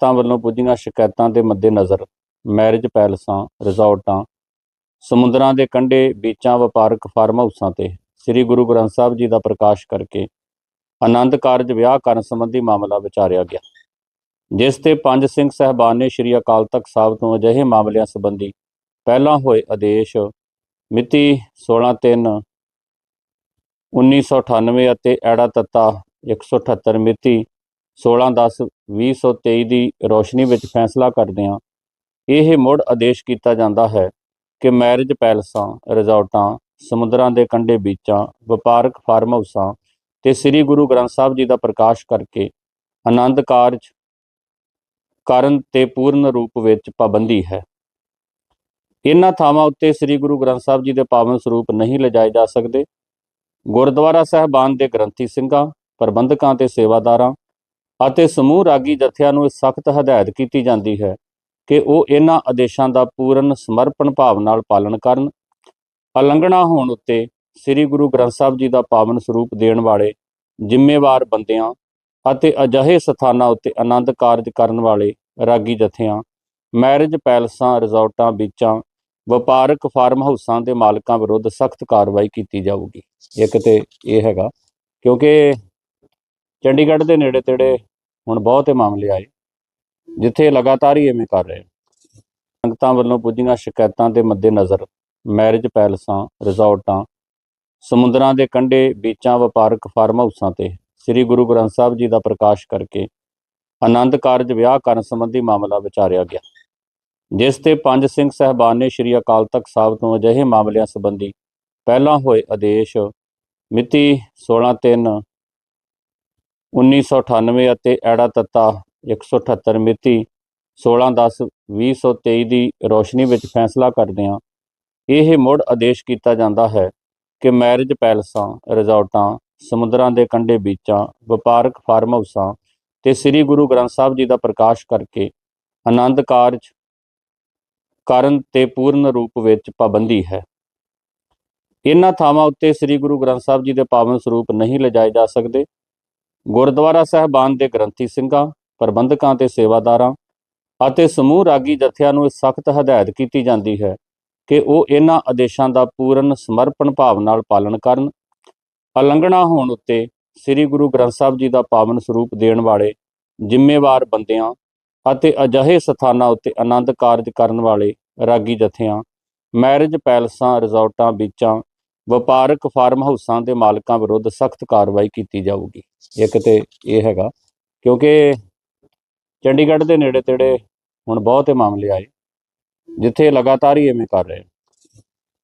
ਸੰਗਤਾਂ ਵੱਲੋਂ ਪੁੱਜੀਆਂ ਸ਼ਿਕਾਇਤਾਂ ਦੇ ਮੱਦੇਨਜ਼ਰ ਮੈਰਿਜ ਪੈਲਸਾਂ, ਰਿਜ਼ੋਰਟਾਂ, ਸਮੁੰਦਰਾਂ ਦੇ ਕੰਢੇ, ਬੀਚਾਂ, ਵਪਾਰਕ ਫਾਰਮ ਹਾਊਸਾਂ ਤੇ ਸ੍ਰੀ ਗੁਰੂ ਗ੍ਰੰਥ ਸਾਹਿਬ ਜੀ ਦਾ ਪ੍ਰਕਾਸ਼ ਕਰਕੇ ਆਨੰਦ ਕਾਰਜ ਵਿਆਹ ਕਰਨ ਸੰਬੰਧੀ ਮਾਮਲਾ ਵਿਚਾਰਿਆ ਗਿਆ, ਜਿਸ ਤੇ ਪੰਜ ਸਿੰਘ ਸਹਿਬਾਨ ਨੇ ਸ੍ਰੀ ਅਕਾਲ ਤਖਤ ਸਾਹਿਬ ਤੋਂ ਅਜਿਹੇ ਮਾਮਲਿਆਂ ਸੰਬੰਧੀ ਪਹਿਲਾਂ ਹੋਏ ਆਦੇਸ਼ ਮਿਤੀ 16/3 1998 ਅਤੇ ਐੜਾ ਤੱਤਾ 178 ਮਿਤੀ 16/10/2023 ਦੀ ਰੋਸ਼ਨੀ ਵਿੱਚ ਫੈਸਲਾ ਕਰਦਿਆਂ ਇਹ ਮੁੜ ਆਦੇਸ਼ ਕੀਤਾ ਜਾਂਦਾ ਹੈ ਕਿ ਮੈਰਿਜ ਪੈਲਸਾਂ, ਰਿਜ਼ੋਰਟਾਂ, ਸਮੁੰਦਰਾਂ ਦੇ ਕੰਢੇ ਬੀਚਾਂ, ਵਪਾਰਕ ਫਾਰਮ ਹਾਊਸਾਂ ਤੇ ਸ੍ਰੀ ਗੁਰੂ ਗ੍ਰੰਥ ਸਾਹਿਬ ਜੀ ਦਾ ਪ੍ਰਕਾਸ਼ ਕਰਕੇ ਆਨੰਦ ਕਾਰਜ ਕਰਨ ਤੇ ਪੂਰਨ ਰੂਪ ਵਿੱਚ ਪਾਬੰਦੀ ਹੈ। ਇਹਨਾਂ ਥਾਵਾਂ ਉੱਤੇ ਸ੍ਰੀ ਗੁਰੂ ਗ੍ਰੰਥ ਸਾਹਿਬ ਜੀ ਦੇ ਪਾਵਨ ਸਰੂਪ ਨਹੀਂ ਲਿਜਾਏ ਜਾ ਸਕਦੇ। ਗੁਰਦੁਆਰਾ ਸਾਹਿਬਾਨ ਦੇ ਗ੍ਰੰਥੀ ਸਿੰਘਾਂ, ਪ੍ਰਬੰਧਕਾਂ ਤੇ ਸੇਵਾਦਾਰਾਂ ਅਤੇ ਸਮੂਹ ਰਾਗੀ ਜਥਿਆਂ ਨੂੰ ਸਖਤ ਹਦਾਇਤ ਕੀਤੀ ਜਾਂਦੀ ਹੈ ਕਿ ਉਹ ਇਹਨਾਂ ਆਦੇਸ਼ਾਂ ਦਾ ਪੂਰਨ ਸਮਰਪਣ ਭਾਵ ਨਾਲ ਪਾਲਣ ਕਰਨ, ਉਲੰਘਣਾ ਹੋਣ ਉੱਤੇ ਸ੍ਰੀ ਗੁਰੂ ਗ੍ਰੰਥ ਸਾਹਿਬ ਜੀ ਦਾ ਪਾਵਨ ਸਰੂਪ ਦੇਣ ਵਾਲੇ ਜ਼ਿੰਮੇਵਾਰ ਬੰਦਿਆਂ ਅਤੇ ਅਜਿਹੇ ਸਥਾਨਾਂ ਉੱਤੇ ਆਨੰਦ ਕਾਰਜ ਕਰਨ ਵਾਲੇ ਰਾਗੀ ਜਥਿਆਂ, ਮੈਰਿਜ ਪੈਲਸਾਂ, ਰਿਜ਼ੋਰਟਾਂ ਬੀਚਾਂ, ਵਪਾਰਕ ਫਾਰਮ ਹਾਊਸਾਂ ਦੇ ਮਾਲਕਾਂ ਵਿਰੁੱਧ ਸਖਤ ਕਾਰਵਾਈ ਕੀਤੀ ਜਾਊਗੀ। ਇੱਕ ਤੇ ਇਹ ਹੈਗਾ ਕਿਉਂਕਿ ਚੰਡੀਗੜ੍ਹ ਦੇ ਨੇੜੇ ਤੇੜੇ ਹੁਣ ਬਹੁਤੇ ਮਾਮਲੇ ਆਏ, ਜਿੱਥੇ ਲਗਾਤਾਰ ਹੀ ਐਵੇਂ ਕਰ ਰਹੇ ਸੰਗਤਾਂ ਵੱਲੋਂ ਪੁੱਜੀਆਂ ਸ਼ਿਕਾਇਤਾਂ ਦੇ ਮੱਦੇਨਜ਼ਰ ਮੈਰਿਜ ਪੈਲਸਾਂ, ਰਿਜ਼ੋਰਟਾਂ, ਸਮੁੰਦਰਾਂ ਦੇ ਕੰਢੇ, ਬੀਚਾਂ, ਵਪਾਰਕ ਫਾਰਮ ਹਾਊਸਾਂ ਤੇ ਸ੍ਰੀ ਗੁਰੂ ਗ੍ਰੰਥ ਸਾਹਿਬ ਜੀ ਦਾ ਪ੍ਰਕਾਸ਼ ਕਰਕੇ ਆਨੰਦ ਕਾਰਜ ਵਿਆਹ ਕਰਨ ਸੰਬੰਧੀ ਮਾਮਲਾ ਵਿਚਾਰਿਆ ਗਿਆ, ਜਿਸ ਤੇ ਪੰਜ ਸਿੰਘ ਸਹਿਬਾਨ ਨੇ ਸ੍ਰੀ ਅਕਾਲ ਤਖਤ ਸਾਹਿਬ ਤੋਂ ਅਜਿਹੇ ਮਾਮਲਿਆਂ ਸੰਬੰਧੀ ਪਹਿਲਾਂ ਹੋਏ ਆਦੇਸ਼ ਮਿਤੀ 16/3 1998 ਅਤੇ ਐੜਾ ਤੱਤਾ 178 ਮਿਤੀ 16/10/2023 ਦੀ ਰੋਸ਼ਨੀ ਵਿੱਚ ਫੈਸਲਾ ਕਰਦਿਆਂ ਇਹ ਮੁੜ ਆਦੇਸ਼ ਕੀਤਾ ਜਾਂਦਾ ਹੈ ਕਿ ਮੈਰਿਜ ਪੈਲਸਾਂ, ਰਿਜ਼ੋਰਟਾਂ, ਸਮੁੰਦਰਾਂ ਦੇ ਕੰਢੇ ਬੀਚਾਂ, ਵਪਾਰਕ ਫਾਰਮ ਹਾਊਸਾਂ ਤੇ ਸ੍ਰੀ ਗੁਰੂ ਗ੍ਰੰਥ ਸਾਹਿਬ ਜੀ ਦਾ ਪ੍ਰਕਾਸ਼ ਕਰਕੇ ਆਨੰਦ ਕਾਰਜ ਕਰਨ ਤੇ ਪੂਰਨ ਰੂਪ ਵਿੱਚ ਪਾਬੰਦੀ ਹੈ। ਇਹਨਾਂ ਥਾਵਾਂ ਉੱਤੇ ਸ੍ਰੀ ਗੁਰੂ ਗ੍ਰੰਥ ਸਾਹਿਬ ਜੀ ਦੇ ਪਾਵਨ ਸਰੂਪ ਨਹੀਂ ਲਿਜਾਏ ਜਾ ਸਕਦੇ। ਗੁਰਦੁਆਰਾ ਸਾਹਿਬਾਨ ਦੇ ਗ੍ਰੰਥੀ ਸਿੰਘਾਂ, ਪ੍ਰਬੰਧਕਾਂ ਤੇ ਸੇਵਾਦਾਰਾਂ ਅਤੇ ਸਮੂਹ ਰਾਗੀ ਜਥਿਆਂ ਨੂੰ ਸਖਤ ਹਦਾਇਤ ਕੀਤੀ ਜਾਂਦੀ ਹੈ ਕਿ ਉਹ ਇਹਨਾਂ ਆਦੇਸ਼ਾਂ ਦਾ ਪੂਰਨ ਸਮਰਪਣ ਭਾਵ ਨਾਲ ਪਾਲਣ ਕਰਨ, ਉਲੰਘਣਾ ਹੋਣ ਉੱਤੇ ਸ੍ਰੀ ਗੁਰੂ ਗ੍ਰੰਥ ਸਾਹਿਬ ਜੀ ਦਾ ਪਾਵਨ ਸਰੂਪ ਦੇਣ ਵਾਲੇ ਜ਼ਿੰਮੇਵਾਰ ਬੰਦਿਆਂ ਅਤੇ ਅਜਿਹੇ ਸਥਾਨਾਂ ਉੱਤੇ ਆਨੰਦ ਕਾਰਜ ਕਰਨ ਵਾਲੇ ਰਾਗੀ ਜਥਿਆਂ, ਮੈਰਿਜ ਪੈਲਸਾਂ, ਰਿਜ਼ੋਰਟਾਂ, ਬੀਚਾਂ ਵਪਾਰਕ ਫਾਰਮ ਹਾਊਸਾਂ ਦੇ ਮਾਲਕਾਂ ਵਿਰੁੱਧ ਸਖਤ ਕਾਰਵਾਈ ਕੀਤੀ ਜਾਊਗੀ। ਇੱਕ ਤੇ ਇਹ ਹੈਗਾ, ਕਿਉਂਕਿ ਚੰਡੀਗੜ੍ਹ ਦੇ ਨੇੜੇ ਤੇੜੇ ਹੁਣ ਬਹੁਤੇ ਮਾਮਲੇ ਆਏ, ਜਿੱਥੇ ਲਗਾਤਾਰ ਹੀ ਐਵੇਂ ਕਰ ਰਹੇ